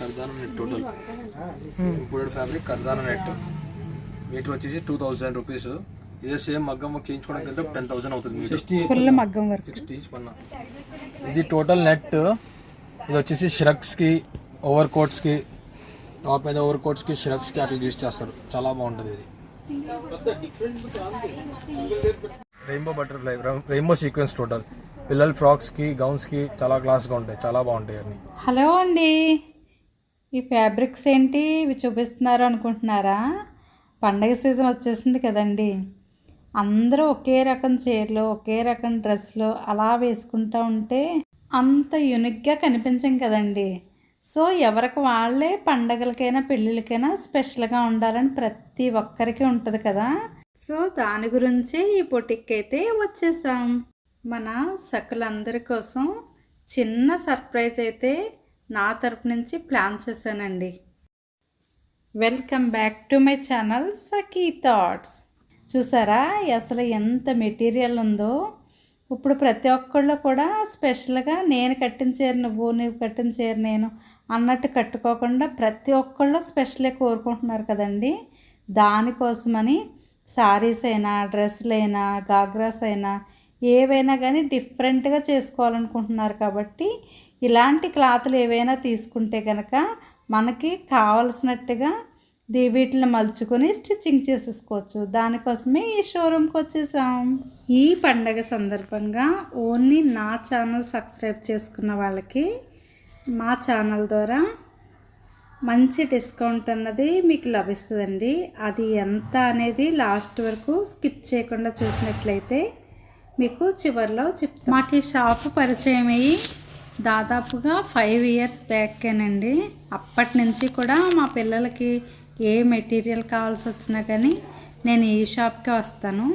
కర్దానా net total imported fabric కర్దానా net. Metre వచ్చేసి two thousand rupees ఇదే సేమ్ మగ్గం చేయించుకోవడానికి వెళ్తే టెన్ థౌసండ్ అవుతుంది ఫుల్ మగ్గం వర్క్ సిక్స్టీ పన్నా. ఇది టోటల్ నెట్ ఇది వచ్చేసి షరక్స్కి ఓవర్ కోట్స్కి టాప్ మీద ఓవర్ కోట్స్కి షరక్స్కి అట్లా యూజ్ చేస్తారు. చాలా బాగుంటుంది ఇది. Rainbow butterfly rainbow sequence total పిల్లల ఫ్రాక్స్కి గౌన్స్కి చాలా క్లాస్గా ఉంటాయి. చాలా బాగుంటాయి అన్ని. హలో అండి. ఈ ఫ్యాబ్రిక్స్ ఏంటి? ఇవి చూపిస్తున్నారు అనుకుంటున్నారా? పండగ సీజన్ వచ్చేసింది కదండి. అందరూ ఒకే రకం చీరలు ఒకే రకం డ్రెస్లు అలా వేసుకుంటూ ఉంటే అంత యూనిక్గా కనిపించం కదండి. సో ఎవరికి వాళ్ళే పండగలకైనా పెళ్ళిళ్ళకైనా స్పెషల్గా ఉండాలని ప్రతి ఒక్కరికి ఉంటుంది కదా. సో దాని గురించి ఈ బొటిక్ అయితే వచ్చేసాం. మన సకులందరి కోసం చిన్న సర్ప్రైజ్ అయితే నా తరపు నుంచి ప్లాన్ చేశానండి. Welcome back to my channel Sakhi thoughts. చూసారా అసలు ఎంత మెటీరియల్ ఉందో. ఇప్పుడు ప్రతి ఒక్కళ్ళు కూడా స్పెషల్గా నేను కట్టిన చీర నువ్వు నువ్వు కట్టిన చీర నేను అన్నట్టు కట్టుకోకుండా ప్రతి ఒక్కళ్ళు స్పెషలే కోరుకుంటున్నారు కదండి. దానికోసమని సారీస్ అయినా డ్రెస్సులు అయినా గాగ్రాస్ అయినా ఏవైనా కానీ డిఫరెంట్గా చేసుకోవాలనుకుంటున్నారు కాబట్టి ఇలాంటి క్లాతులు ఏవైనా తీసుకుంటే కనుక మనకి కావలసినట్టుగా దీ వీటిని మలుచుకొని స్టిచ్చింగ్ చేసేసుకోవచ్చు. దానికోసమే ఈ షోరూమ్కి వచ్చేసాం. ఈ పండగ సందర్భంగా ఓన్లీ నా ఛానల్ సబ్స్క్రైబ్ చేసుకున్న వాళ్ళకి మా ఛానల్ ద్వారా మంచి డిస్కౌంట్ అన్నది మీకు లభిస్తుందండి. అది ఎంత అనేది లాస్ట్ వరకు స్కిప్ చేయకుండా చూసినట్లయితే మీకు చివరిలో చెప్తాను మాకు ఈ షాప్ పరిచయం అయ్యి దాదాపుగా ఫైవ్ ఇయర్స్ బ్యాకేనండి అప్పటి నుంచి కూడా మా పిల్లలకి ఏ మెటీరియల్ కావాల్సి వచ్చినా కానీ నేను ఈ షాప్కి వస్తాను.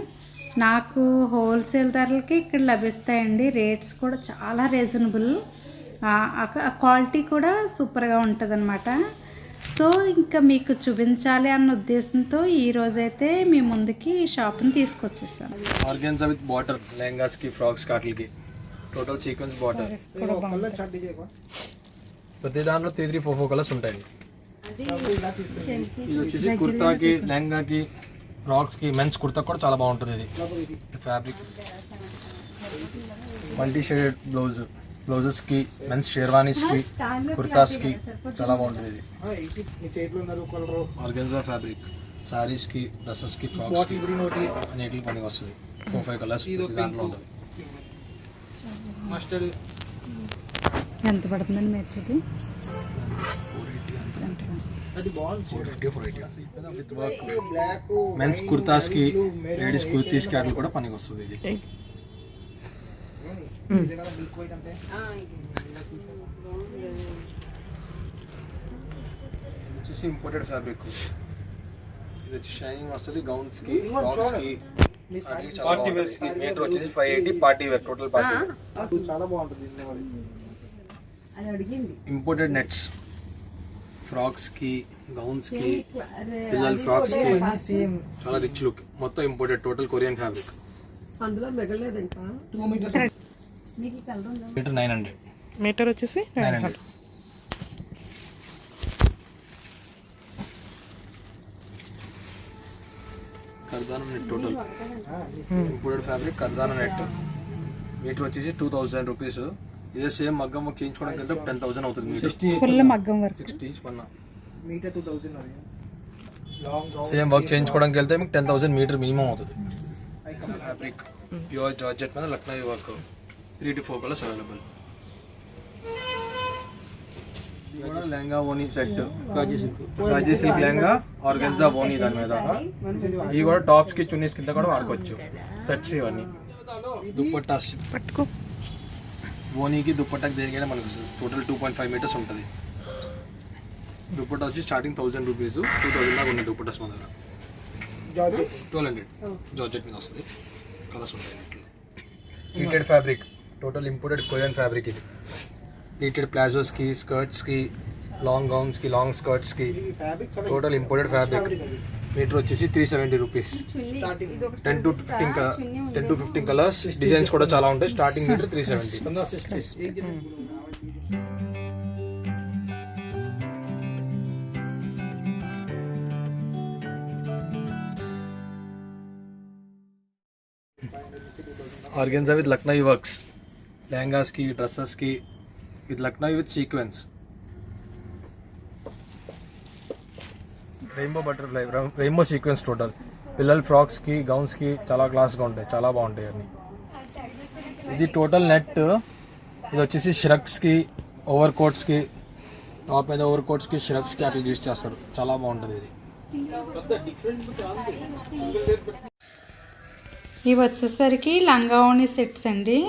నాకు హోల్సేల్ ధరలకి ఇక్కడ లభిస్తాయండి. రేట్స్ కూడా చాలా రీజనబుల్ క్వాలిటీ కూడా సూపర్గా ఉంటుంది సో ఇంకా మీకు చూపించాలి అన్న ఉద్దేశంతో ఈ రోజైతే మీ ముందుకి ఈ షాప్ని తీసుకొచ్చేసాను ఆర్గెన్జా విత్ బార్డర్ లెహంగాస్కి ఫ్రాక్స్ కాట్లకి టోటల్ సీక్వెన్స్ బార్డర్ ప్రతి దాంట్లో three three four four colours ఉంటాయి. ఇది వచ్చేసి కుర్తాకి లెహంగాకి ఫ్రాక్స్కి మెన్స్ కుర్తా కూడా చాలా బాగుంటుంది ఇది. ఫ్యాబ్రిక్ మల్టీ షేడెడ్ బ్లౌజ్ బ్లౌజెస్కి మెన్స్ షేర్వానీస్కి కుర్తాస్కి చాలా బాగుంటుంది ఇది. Organza fabric. సారీస్కి డ్రెస్సెస్కి ఫ్రాక్స్కి అన్నిటికి పనికి వస్తుంది. ఫోర్ ఫైవ్ కలర్స్ దాంట్లో ఉంటుంది. ఎంత పడుతుందండి వర్క్ మెన్స్ కుర్తాస్కి లేడీస్ కుర్తీస్కి అట్లా కూడా పనికి వస్తుంది ఇది. వచ్చేసి ఇంపోర్టెడ్ ఫ్యాబ్రిక్ ఇది వచ్చి షైనింగ్ వస్తుంది గౌన్స్కి ఫ్రాక్స్కి పార్టీ వేర్స్కి మీటర్ వచ్చేసి five eighty party wear total party చాలా బాగుంటుంది ఇంపోర్టెడ్ నెట్స్ ఫ్రాక్స్కి గౌన్స్కి పిల్లల ఫ్రాక్స్కి సేమ్ చాలా రిచ్ లుక్ మొత్తం ఇంపోర్టెడ్ టోటల్ కొరియన్ ఫ్యాబ్రిక్ అందులో మిగలేదు ఇంకా two metres metre nine hundred. Metre వచ్చేసి నైన్ హండ్రెడ్. కర్దానా నెట్ టోటల్. ఇంపోర్టెడ్ ఫ్యాబ్రిక్ కర్దానా నెట్. మీటర్ వచ్చేసి టూ థౌజండ్ రూపీస్. ఇదే సేమ్ మగ్గం వర్క్ చేయించుకోవడానికి వెళ్తే టెన్ థౌసండ్ అవుతుంది మీటర్. ఫుల్ మగ్గం వర్క్. సిక్స్టీ పన్నా. Meter two thousand long same work చేయించుకోవడానికి వెళ్తే మీకు టెన్ థౌసండ్ మీటర్ మినిమం అవుతుంది. ఫ్యాబ్రిక్ ప్యూర్ జార్జెట్ మీద Lucknow work. Three to four colours available lehenga ఓనీ set silk lehenga. Organza ఓనీ దాని మీద. ఇవి కూడా టాప్స్కి చున్నీస్ కింద కూడా వాడుకోవచ్చు. సెట్స్ ఇవన్నీ. దుప్పట్టాస్ పట్టుకో. ఓనీకి దుప్పట్టాకి దేనికైనా మనకు total two point five metres ఉంటుంది. దుప్పట్టా వచ్చి starting thousand rupees two thousand దాకా ఉన్నాయి దుప్పట్టాస్ మన దగ్గర. జార్జెట్ ట్వెల్వ్ హండ్రెడ్ జార్జెట్ మీద వస్తుంది. కలర్స్ ఉంటాయి printed fabric total imported Korean fabric इधर प्लीटेड प्लाजोस की स्कर्ट्स की लॉन्ग गाउन्स की लॉन्ग स्कर्ट्स की। टोटल इंपोर्टेड फैब्रिक मीटर वे three C rupee ten to fifteen colour ten to fifteen colours design चला उ मीटर त्री सी organza with Lucknow works లెహంగాస్కి డ్రెస్సెస్కి with Lucknow with sequence. Rainbow butterfly rainbow sequence total. పిల్లల ఫ్రాక్స్కి గౌన్స్కి చాలా క్లాస్గా ఉంటాయి చాలా బాగుంటాయి అన్ని. ఇది టోటల్ నెట్. ఇది వచ్చేసి షరక్స్కి ఓవర్ కోట్స్కి టాప్ మీద ఓవర్ కోట్స్కి షరక్స్కి అట్లా యూజ్ చేస్తారు. చాలా బాగుంటుంది ఇది. ఇవి వచ్చేసరికి లంగావోణి సెట్స్ అండి.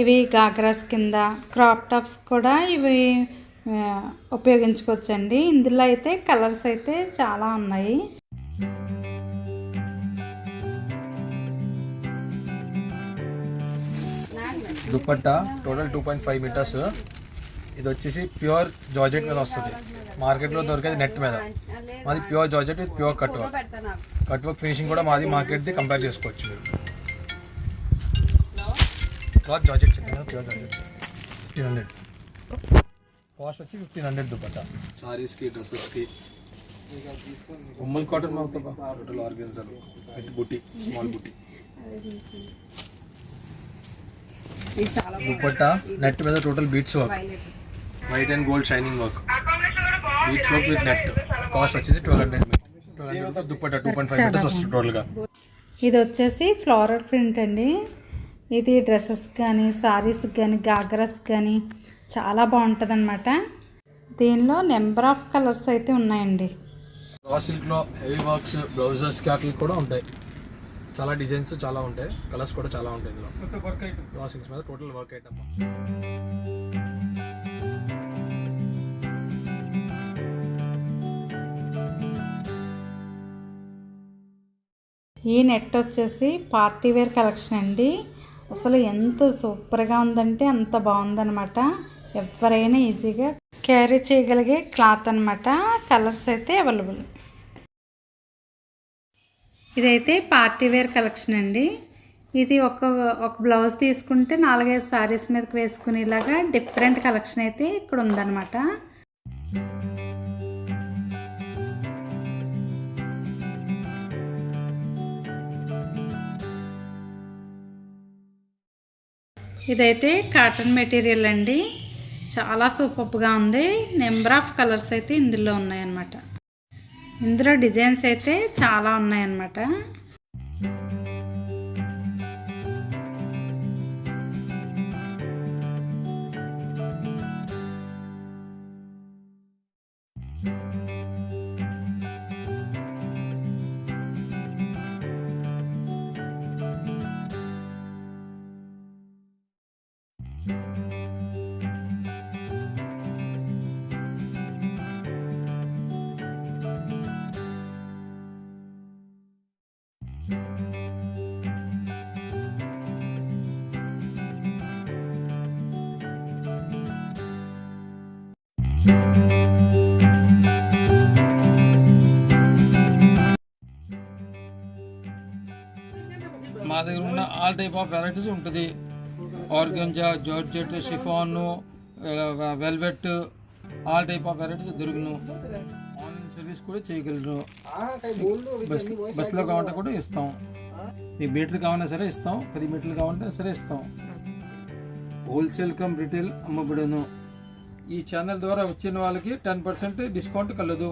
ఇవి గాగ్రాస్ కింద క్రాప్ టాప్స్ కూడా ఇవి ఉపయోగించుకోవచ్చండి. ఇందులో అయితే కలర్స్ అయితే చాలా ఉన్నాయి. Dupatta total two point five metres. ఇది వచ్చేసి ప్యూర్ జార్జెట్ మీద వస్తుంది. మార్కెట్లో దొరికేది నెట్ మీద. మాది ప్యూర్ జార్జెట్ ఇది pure cut work. Cut work finishing కూడా మాది మార్కెట్ది కంపేర్ చేసుకోవచ్చు మీరు. క్లాత్ జార్జెట్ చెప్పిన pure georgette fifteen hundred cost వచ్చి ఫిఫ్టీన్ హండ్రెడ్ దుప్పట్టా సారీస్కి డ్రెస్సెస్కి ఉమ్మల్ కాటన్ టోటల్ విత్ బుట్టి స్మాల్ బుట్టి దుప్పట్టా నెట్ మీద total beads work white and gold shining work beads work with net cost వచ్చేసి twelve hundred twelve hundred rupees dupatta two point five metres వస్తుంది టోటల్గా ఇది వచ్చేసి ఫ్లోరల్ ప్రింట్ అండి. ఇది డ్రెస్సెస్ కానీ సారీస్ కానీ గాగ్రాస్ కానీ చాలా బాగుంటుంది అనమాట దీనిలో నెంబర్ ఆఫ్ కలర్స్ అయితే ఉన్నాయండి. సిల్క్లో హెవీ వర్క్స్ బ్లౌజెస్ క్యాట్లు కూడా ఉంటాయి. చాలా డిజైన్స్ చాలా ఉంటాయి. కలర్స్ కూడా చాలా ఉంటాయి ఇందులో. రా సిల్క్స్ మీద టోటల్ వర్క్ ఐటమ్ ఈ నెట్ వచ్చేసి పార్టీ వేర్ కలెక్షన్ అండి. అసలు ఎంత సూపర్గా ఉందంటే అంత బాగుందనమాట ఎవరైనా ఈజీగా క్యారీ చేయగలిగే క్లాత్ అనమాట కలర్స్ అయితే అవైలబుల్. ఇదైతే పార్టీ వేర్ కలెక్షన్ అండి. ఇది ఒక ఒక బ్లౌజ్ తీసుకుంటే నాలుగైదు శారీస్ మీదకి వేసుకునేలాగా డిఫరెంట్ కలెక్షన్ అయితే ఇక్కడ ఉందన్నమాట. ఇదైతే కాటన్ మెటీరియల్ అండి. చాలా సూపర్గా ఉంది. నెంబర్ ఆఫ్ కలర్స్ అయితే ఇందులో ఉన్నాయన్నమాట. ఇందులో డిజైన్స్ అయితే చాలా ఉన్నాయన్నమాట. మా దగ్గర ఉన్న ఆల్ టైప్ ఆఫ్ వెరైటీస్ ఉంటుంది. Organza georgette chiffon velvet all type of varieties దొరుకును. ఆన్లైన్ సర్వీస్ కూడా చేయగలరు బస్ బస్సులో కావాలంటే కూడా ఇస్తాం. మీ మీటర్లు కావాలన్నా సరే ఇస్తాం. పది మీటర్లు కావాలంటే సరే ఇస్తాం. హోల్సేల్ కమ్ రిటైల్ అమ్మబడును. ఈ ఛానల్ ద్వారా వచ్చిన వాళ్ళకి టెన్ పర్సెంట్ డిస్కౌంట్ కలదు.